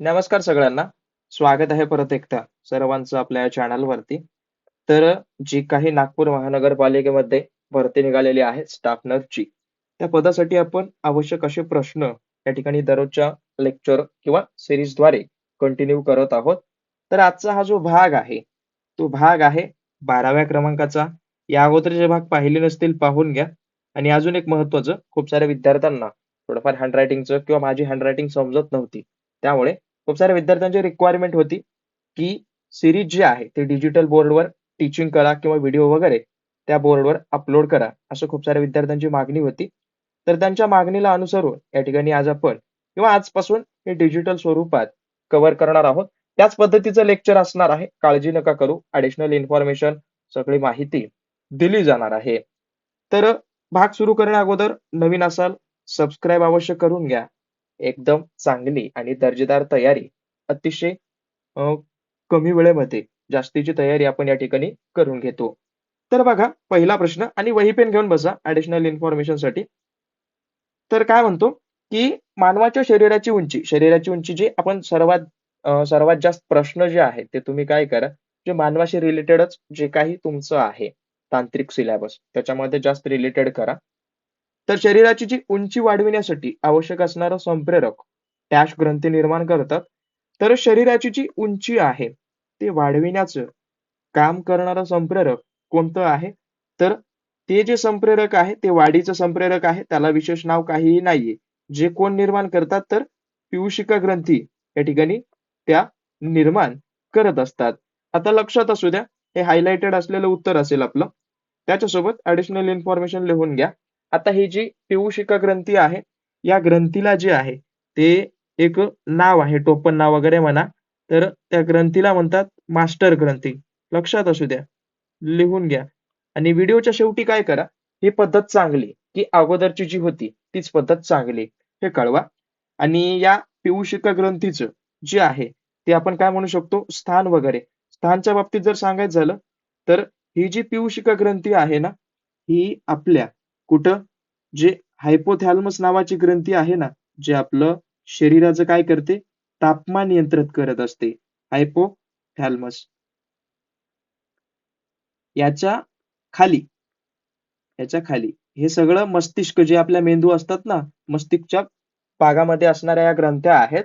नमस्कार सगळ्यांना. स्वागत आहे परत एकदा सर्वांचं आपल्या या चॅनलवरती. तर जी काही नागपूर महानगरपालिकेमध्ये भरती निघालेली आहे स्टाफ नर्सची, त्या पदासाठी आपण आवश्यक असे प्रश्न या ठिकाणी दररोजच्या लेक्चर किंवा सिरीजद्वारे कंटिन्यू करत आहोत. तर आजचा हा जो भाग आहे, तो भाग आहे बाराव्या क्रमांकाचा. या अगोदर जे भाग पाहिले नसतील पाहून घ्या. आणि अजून एक महत्त्वाचं, खूप साऱ्या विद्यार्थ्यांना थोडंफार हँडरायटिंगचं किंवा माझी हँडरायटिंग समजत नव्हती. त्यामुळे खूप साऱ्या विद्यार्थ्यांची रिक्वायरमेंट होती, की सिरीज जी आहे ते डिजिटल बोर्डवर टीचिंग करा किंवा व्हिडिओ वगैरे त्या बोर्डवर अपलोड करा, असं खूप साऱ्या विद्यार्थ्यांची मागणी होती. तर त्यांच्या मागणीला अनुसरून या ठिकाणी आज आपण किंवा आजपासून हे डिजिटल स्वरूपात कव्हर करणार आहोत. त्याच पद्धतीचं लेक्चर असणार आहे. काळजी नका करू. अडिशनल इन्फॉर्मेशन सगळी माहिती दिली जाणार आहे. तर भाग सुरू करण्या अगोदर नवीन असाल सबस्क्राईब अवश्य करून घ्या. एकदम चांगली आणि दर्जेदार तयारी अतिशय कमी वेळेमध्ये जास्तीची तयारी आपण या ठिकाणी करून घेतो. तर बघा पहिला प्रश्न आणि वही पेन घेऊन बसा ॲडिशनल इन्फॉर्मेशनसाठी. तर काय म्हणतो, की मानवाच्या शरीराची उंची, शरीराची उंची जी आपण सर्वात सर्वात जास्त प्रश्न जे आहेत ते तुम्ही काय करा, जे मानवाशी रिलेटेडच जे काही तुमचं आहे तांत्रिक सिलॅबस त्याच्यामध्ये जास्त रिलेटेड करा. तर शरीराची जी उंची वाढविण्यासाठी आवश्यक असणारा संप्रेरक टॅश ग्रंथी निर्माण करतात. तर शरीराची जी उंची आहे, ते वाढविण्याचं काम करणारा संप्रेरक कोणतं आहे? तर ते जे संप्रेरक आहे ते वाढीचं संप्रेरक आहे. त्याला विशेष नाव काहीही नाहीये. जे कोण निर्माण करतात तर पियूषिका ग्रंथी या ठिकाणी त्या निर्माण करत असतात. आता लक्षात असू द्या, हे हायलाइटेड असलेलं उत्तर असेल आपलं. त्याच्यासोबत ऍडिशनल इन्फॉर्मेशन लिहून घ्या. आता ही जी पिऊशिका ग्रंथी आहे, या ग्रंथीला जे आहे ते एक नाव आहे, टोपण नाव वगैरे म्हणा. तर त्या ग्रंथीला म्हणतात मास्टर ग्रंथी. लक्षात असू द्या. लिहून घ्या. आणि व्हिडिओच्या शेवटी काय करा, ही पद्धत चांगली की अगोदरची जी होती तीच पद्धत चांगली हे कळवा. आणि या पिऊशिका ग्रंथीचं जे आहे ते आपण काय म्हणू शकतो स्थान वगैरे. स्थानच्या बाबतीत जर सांगायचं झालं, तर ही जी पिऊशिका ग्रंथी आहे ना, ही आपल्या कुठं जे हायपोथॅलमस नावाची ग्रंथी आहे ना, जे आपलं शरीराचं काय करते तापमान नियंत्रित करत असते. हायपोथॅलमस. याच्या खाली याच्या खाली हे सगळं मस्तिष्क जे आपल्या मेंदू असतात ना, मस्तिष्कच्या भागामध्ये असणाऱ्या या ग्रंथ्या आहेत.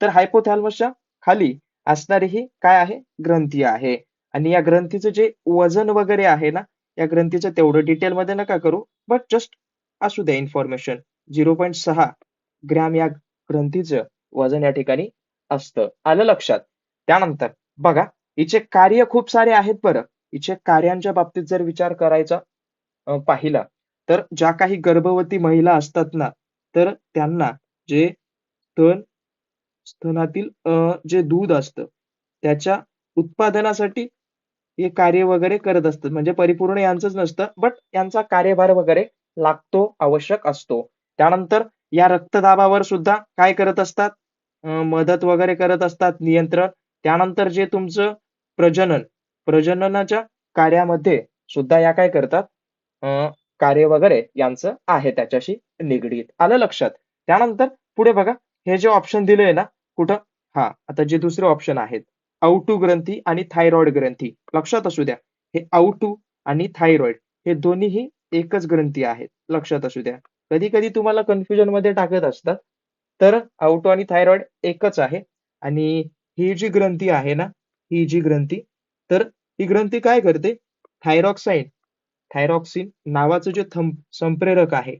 तर हायपोथॅलमसच्या खाली असणारी ही काय आहे ग्रंथी आहे. आणि या ग्रंथीचं जे वजन वगैरे आहे ना, या ग्रंथीचं तेवढं डिटेलमध्ये नका करू. बट जस्ट असू द्या इन्फॉर्मेशन. 0.6 ग्रॅम या ग्रंथीचं वजन या ठिकाणी असतं. आलं लक्षात? त्यानंतर बघा हिचे कार्य खूप सारे आहेत बरं. हिचे कार्यांच्या बाबतीत जर विचार करायचा पाहिला, तर ज्या काही गर्भवती महिला असतात ना, तर त्यांना जे स्तन स्तनातील जे दूध असतं, त्याच्या उत्पादनासाठी हे कार्य वगैरे करत असतात. म्हणजे परिपूर्ण यांचंच नसतं, बट यांचा कार्यभार वगैरे लागतो, आवश्यक असतो. त्यानंतर या रक्तदाबावर सुद्धा काय करत असतात, मदत वगैरे करत असतात, नियंत्रण. त्यानंतर जे तुमचं प्रजनन, प्रजननाच्या कार्यामध्ये सुद्धा या काय करतात, कार्य वगैरे यांचं आहे त्याच्याशी निगडीत. आलं लक्षात? त्यानंतर पुढे बघा, हे जे ऑप्शन दिलंय ना, कुठं? हा आता जे दुसरे ऑप्शन आहेत, आउटू ग्रंथी आणि थायरॉइड ग्रंथी. लक्षात असू द्या, हे आउटू आणि थायरॉइड हे दोन्हीही एकच ग्रंथी आहेत. लक्षात असू द्या. कधी-कधी तुम्हाला कन्फ्युजनमध्ये टाकत असतात. तर आउटू आणि थायरॉइड एकच आहे. आणि ही जी ग्रंथी आहे ना, ही जी ग्रंथी, तर ही ग्रंथी काय करते? थायरॉक्साईन, थायरॉक्सिन नावाचं जे थंप संप्रेरक आहे,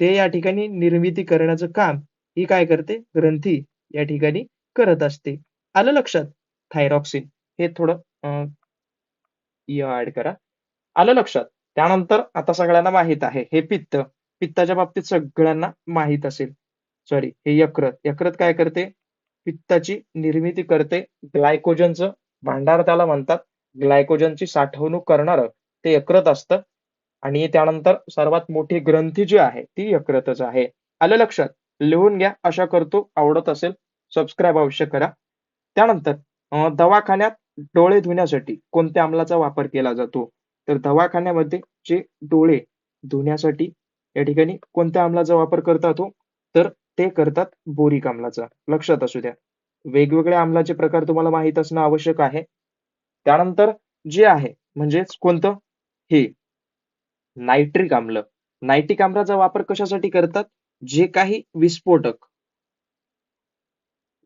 ते या ठिकाणी निर्मिती करण्याचं काम ही काय करते? ग्रंथी या ठिकाणी करत असते. आलं लक्षात? थायरॉक्सिन हे थोडं अ, करा. आलं लक्षात? त्यानंतर आता सगळ्यांना माहीत आहे, हे पित्त. पित्ताच्या बाबतीत सगळ्यांना माहीत असेल. सॉरी, हे यकृत. यकृत काय करते? पित्ताची निर्मिती करते. ग्लायकोजनचं भांडार त्याला म्हणतात. ग्लायकोजनची साठवणूक करणारं ते यकृत असतं. आणि त्यानंतर सर्वात मोठी ग्रंथी जी आहे, ती यकृतच आहे. आलं लक्षात? लिहून घ्या. आशा करतो आवडत असेल. सबस्क्राईब अवश्य करा. त्यानंतर दवाखान्यात डोळे धुण्यासाठी कोणत्या अमलाचा वापर केला जातो? तर दवाखान्यामध्ये जे डोळे धुण्यासाठी या ठिकाणी कोणत्या अमलाचा वापर करतात हो? तर ते करतात बोरिक अमलाचा. लक्षात असू द्या. वेगवेगळ्या आम्लाचे प्रकार तुम्हाला माहीत असणं आवश्यक आहे त्यानंतर जे आहे म्हणजेच कोणतं हे नायट्रिक आम्ल नायट्रिक आम्लाचा वापर कशासाठी करतात जे काही विस्फोटक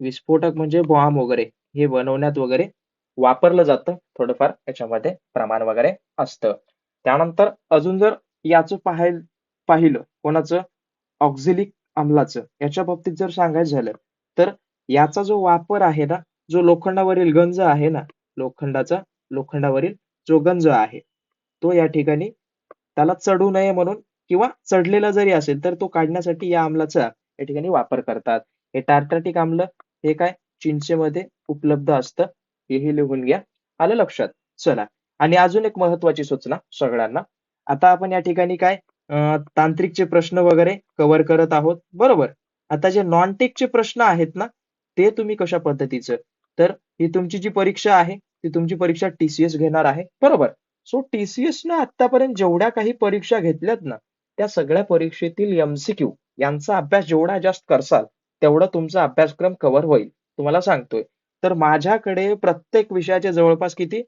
विस्फोटक म्हणजे बॉम्ब वगैरे हे बनवण्यात वगैरे वापरलं जातं. थोडंफार याच्यामध्ये प्रमाण वगैरे असतं. त्यानंतर अजून जर याचं पाहाय पाहिलं कोणाचं? ऑक्झिलिक अंमलाचं. याच्या बाबतीत जर सांगायचं झालं तर याचा जो वापर आहे ना जो लोखंडावरील गंज आहे ना लोखंडाचा लोखंडावरील जो गंज आहे तो या ठिकाणी त्याला चढू नये म्हणून किंवा चढलेला जरी असेल तर तो काढण्यासाठी या अंमलाचा या ठिकाणी वापर करतात. हे टार्टाटिक आम्ल हे काय? चिंचेमध्ये उपलब्ध असतं हेही लिहून घ्या. आलं लक्षात? चला. आणि अजून एक महत्वाची सूचना सगळ्यांना. आता आपण या ठिकाणी काय तांत्रिकचे प्रश्न वगैरे कव्हर करत आहोत. बरोबर. आता जे नॉन टेकचे प्रश्न आहेत ना ते तुम्ही कशा पद्धतीचं? तर ही तुमची जी परीक्षा आहे ती तुमची परीक्षा टीसीएस घेणार आहे. बरोबर. सो टीसीएस न आतापर्यंत जेवढ्या काही परीक्षा घेतल्यात ना त्या सगळ्या परीक्षेतील एमसीक्यू यांचा अभ्यास जेवढा जास्त करसाल तेवढा तुमचा अभ्यासक्रम कव्हर होईल. तुम्हाला सांगतोय. तर माझ्याकडे प्रत्येक विषयाचे जवळपास किती?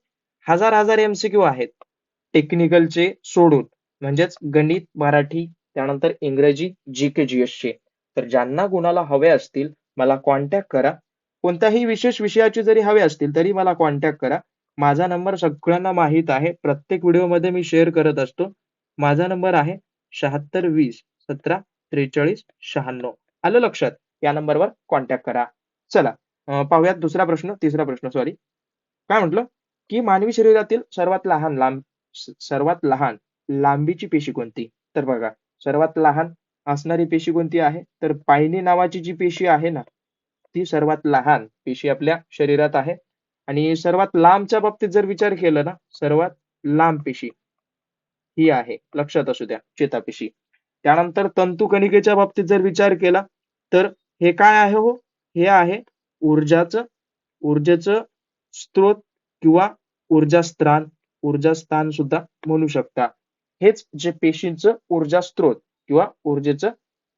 हजार हजार एमसीक्यू आहेत. टेक्निकलचे सोडून. म्हणजेच गणित मराठी त्यानंतर इंग्रजी जी के जी एस चे. तर ज्यांना कोणाला हवे असतील मला कॉन्टॅक्ट करा. कोणत्याही विशेष विषयाची जरी हवे असतील तरी मला कॉन्टॅक्ट करा. माझा नंबर सगळ्यांना माहीत आहे. प्रत्येक व्हिडिओमध्ये मी शेअर करत असतो. माझा नंबर आहे शहात्तर वीस सतरा त्रेचाळीस शहाण्णव. आलं लक्षात? या नंबरवर कॉन्टॅक्ट करा. चला. पाहूयात दुसरा प्रश्न तिसरा प्रश्न सॉरी काय म्हटलं? की मानवी शरीरातील सर्वात लहान लांब सर्वात लहान लांबीची पेशी कोणती? तर बघा सर्वात लहान असणारी पेशी कोणती आहे? तर पायनी नावाची जी पेशी आहे ना ती सर्वात लहान पेशी आपल्या शरीरात आहे. आणि सर्वात लांबच्या बाबतीत जर विचार केला ना सर्वात लांब पेशी ही आहे. लक्षात असू द्या चेतापेशी त्यानंतर तंतुकणिकेच्या बाबतीत जर विचार केला तर हे काय आहे हो? हे आहे ऊर्जाच ऊर्जेच स्त्रोत किंवा ऊर्जास्थान ऊर्जास्थान सुद्धा म्हणू शकता. हेच जे पेशींचं ऊर्जा स्त्रोत किंवा ऊर्जेचं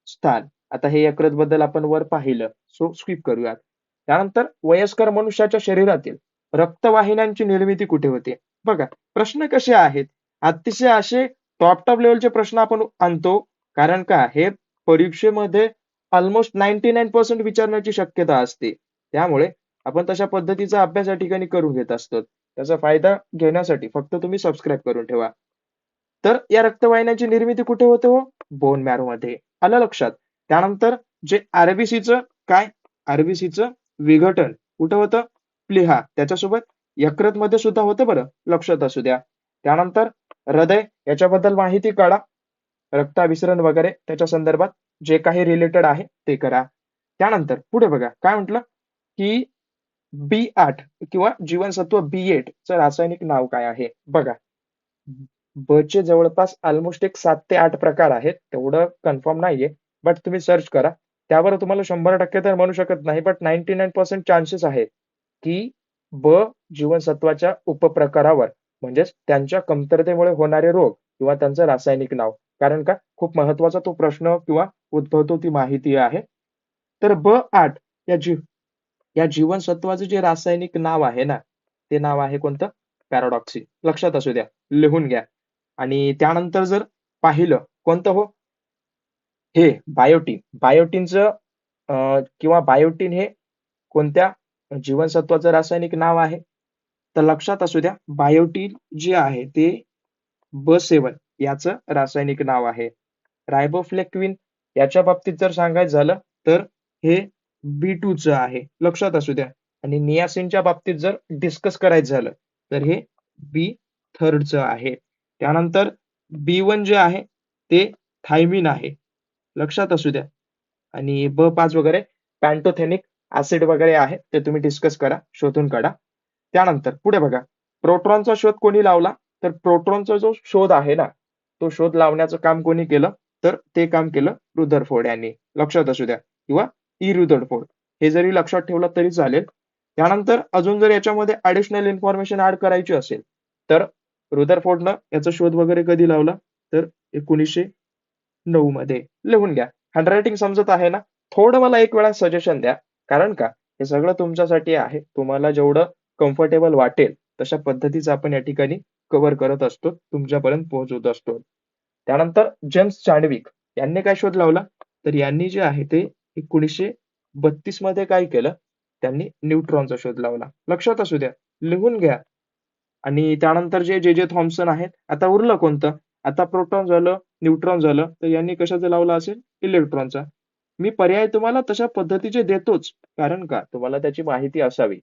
स्थान. आता हे यकृत बद्दल आपण वर पाहिलं सो स्किप करूयात. त्यानंतर वयस्कर मनुष्याच्या शरीरातील रक्तवाहिन्यांची निर्मिती कुठे होते? बघा प्रश्न कसे आहेत? अतिशय असे टॉप टॉप लेवलचे प्रश्न आपण आणतो. कारण का? हे परीक्षेमध्ये ऑलमोस्ट नाईन्टी नाईन पर्सेंट विचारण्याची शक्यता असते. त्यामुळे आपण तशा पद्धतीचा अभ्यास या ठिकाणी करून घेत असतो. त्याचा फायदा घेण्यासाठी फक्त तुम्ही सबस्क्राईब करून ठेवा. तर या रक्तवाहिन्यांची निर्मिती कुठे होते हो? बोन मॅरो मध्ये. आलं लक्षात? त्यानंतर जे आरबीसीचं काय? आरबीसीचं विघटन कुठं होतं? प्लिहा. त्याच्यासोबत यकृत मध्ये सुद्धा होतं बरं. लक्षात असू द्या. त्यानंतर हृदय याच्याबद्दल माहिती काढा. रक्ताभिसरण वगैरे त्याच्या संदर्भात जे काही रिलेटेड आहे ते करा. त्यानंतर पुढे बघा. काय म्हटलं? की बी आठ किंवा जीवनसत्व बी एट च रासायनिक नाव काय आहे? बघा. ब चे जवळपास ऑलमोस्ट एक सात ते आठ प्रकार आहेत. तेवढं कन्फर्म नाहीये बट तुम्ही सर्च करा. त्यावर तुम्हाला शंभर टक्के तर म्हणू शकत नाही but ninety nine percent chances आहेत की ब जीवनसत्वाच्या उपप्रकारावर म्हणजेच त्यांच्या कमतरतेमुळे होणारे रोग किंवा त्यांचं रासायनिक नाव. कारण का? खूप महत्त्वाचा तो प्रश्न किंवा उद्भवतो ती माहिती आहे. तर ब आठ या जीव या जीवनसत्वाचं जे रासायनिक नाव आहे ना ते नाव आहे कोणतं? पॅराडॉक्सी लक्षात असू द्या. लिहून घ्या. आणि त्यानंतर जर पाहिलं कोणतं हो? हे बायोटीन बायोटीनचं किंवा बायोटीन हे कोणत्या जीवनसत्वाचं रासायनिक नाव आहे? तर लक्षात असू द्या बायोटीन जे आहे ते ब सेवन याचं रासायनिक नाव आहे. रायबोफ्लेक्विन याच्या बाबतीत जर सांगायचं झालं तर हे बी च आहे. लक्षात असू द्या. आणि नियासिनच्या बाबतीत जर डिस्कस करायचं झालं तर हे बी च आहे. त्यानंतर बी वन जे आहे ते थायमिन आहे. लक्षात असू द्या. आणि ब पाच वगैरे पॅन्टोथेनिक ऍसिड वगैरे आहे ते तुम्ही डिस्कस करा शोधून काढा. त्यानंतर पुढे बघा. प्रोट्रॉनचा शोध कोणी लावला? तर प्रोट्रॉनचा जो शोध आहे ना तो शोध लावण्याचं काम कोणी केलं? तर ते काम केलं रुदरफोर्ड यांनी लक्षात असू द्या. किंवा इरू रुदरफोर्ड हे जरी लक्षात ठेवलं तरी चालेल त्यानंतर अजून जर याच्यामध्ये ऍडिशनल इन्फॉर्मेशन ऍड करायची असेल तर रुदरफोर्डनं याचा शोध वगैरे कधी लावला तर एकोणीसशे नऊ मध्ये लिहून घ्या हँडरायटिंग समजत आहे ना थोडं मला एक वेळा सजेशन द्या कारण का हे सगळं तुमच्यासाठी आहे. तुम्हाला जेवढं कम्फर्टेबल वाटेल तशा पद्धतीचं आपण या ठिकाणी कव्हर करत असतो. तुमच्यापर्यंत पोहोचवत असतो. त्यानंतर जेम्स चांडविक यांनी काय शोध लावला? तर यांनी जे आहे ते 1932 मध्ये काय केलं? त्यांनी न्यूट्रॉनचा शोध लावला. लक्षात असू द्या. लिहून घ्या. आणि त्यानंतर जे जे. जे. थॉम्पसन आहेत. आता उरलं कोणतं? आता प्रोटॉन झालं, न्यूट्रॉन झालं. तर यांनी कशाचं लावला असेल? इलेक्ट्रॉनचा. मी पर्याय तुम्हाला तशा पद्धतीचे देतोच. कारण का? तुम्हाला त्याची माहिती असावी.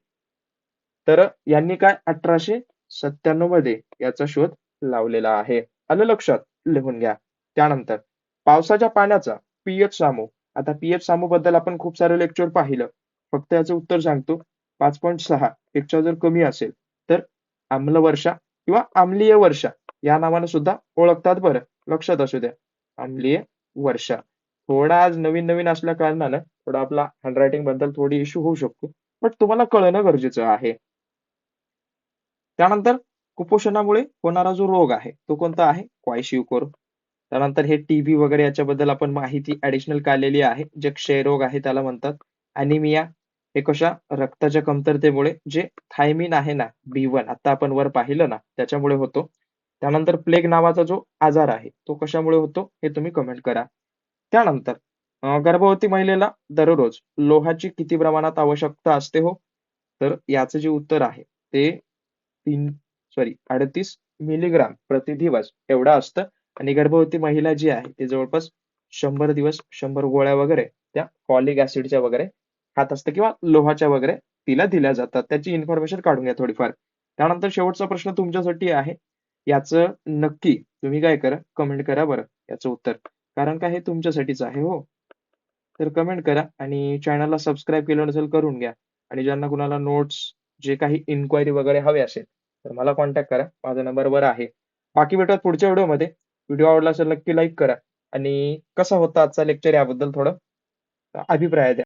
तर यांनी काय 1897 मध्ये याचा शोध लावलेला आहे. आलं लक्षात? लिहून घ्या. त्यानंतर पावसाच्या पाण्याचा पीएच सामू. आता पीएफ सामू बद्दल आपण खूप सारं लेक्चर पाहिलं. फक्त याचं उत्तर सांगतो. 5.6 पेक्षा जर कमी असेल तर आम्ल वर्षा किंवा आम्लीय वर्षा या नावाने सुद्धा ओळखतात बरं. लक्षात असू द्या. आम्लीय वर्षा. थोडा आज नवीन-नवीन असल्या कारणानं थोडा आपला हँडरायटिंगबद्दल थोडी इश्यू होऊ शकतो. बट तुम्हाला कळणं गरजेचं आहे. त्यानंतर कुपोषणामुळे होणारा जो रोग आहे तो कोणता आहे? क्वायशिवकोर. त्यानंतर हे टीबी वगैरे याच्याबद्दल आपण माहिती ॲडिशनल काढलेली आहे. जे क्षयरोग आहे त्याला म्हणतात. अनिमिया हे कशा? रक्ताच्या कमतरतेमुळे जे थायमिन आहे ना बी वन आता आपण वर पाहिलं ना त्याच्यामुळे होतो. त्यानंतर प्लेग नावाचा जो आजार आहे तो कशामुळे होतो? हे तुम्ही कमेंट करा. त्यानंतर गर्भवती महिलेला दररोज लोहाची किती प्रमाणात आवश्यकता असते हो? तर याचं जे उत्तर आहे ते तीन सॉरी 38 मिलीग्राम प्रतिदिवस एवढा एवढं असतं आणि गर्भवती महिला जी आहे ती जवळपास शंभर दिवस शंभर गोळ्या वगैरे त्या फॉलिक ॲसिडच्या वगैरे खात असते किंवा लोहाच्या वगैरे तिला दिल्या जातात. त्याची इन्फॉर्मेशन काढून घ्या थोडीफार. त्यानंतर शेवटचा प्रश्न तुमच्यासाठी आहे. याचं नक्की तुम्ही काय करा? कमेंट करा बरं याचं उत्तर. कारण का हे तुमच्यासाठीच आहे हो. तर कमेंट करा आणि चॅनलला सबस्क्राईब केलं नसेल करून घ्या. आणि ज्यांना कुणाला नोट्स जे काही इन्क्वायरी वगैरे हवे असेल तर मला कॉन्टॅक्ट करा. माझा नंबर वर आहे. बाकी भेटत पुढच्या व्हिडिओमध्ये. व्हिडिओ आवडला असेल नक्की लाईक करा आणि कसा होता आजचा लेक्चर याबद्दल थोडं अभिप्राय द्या.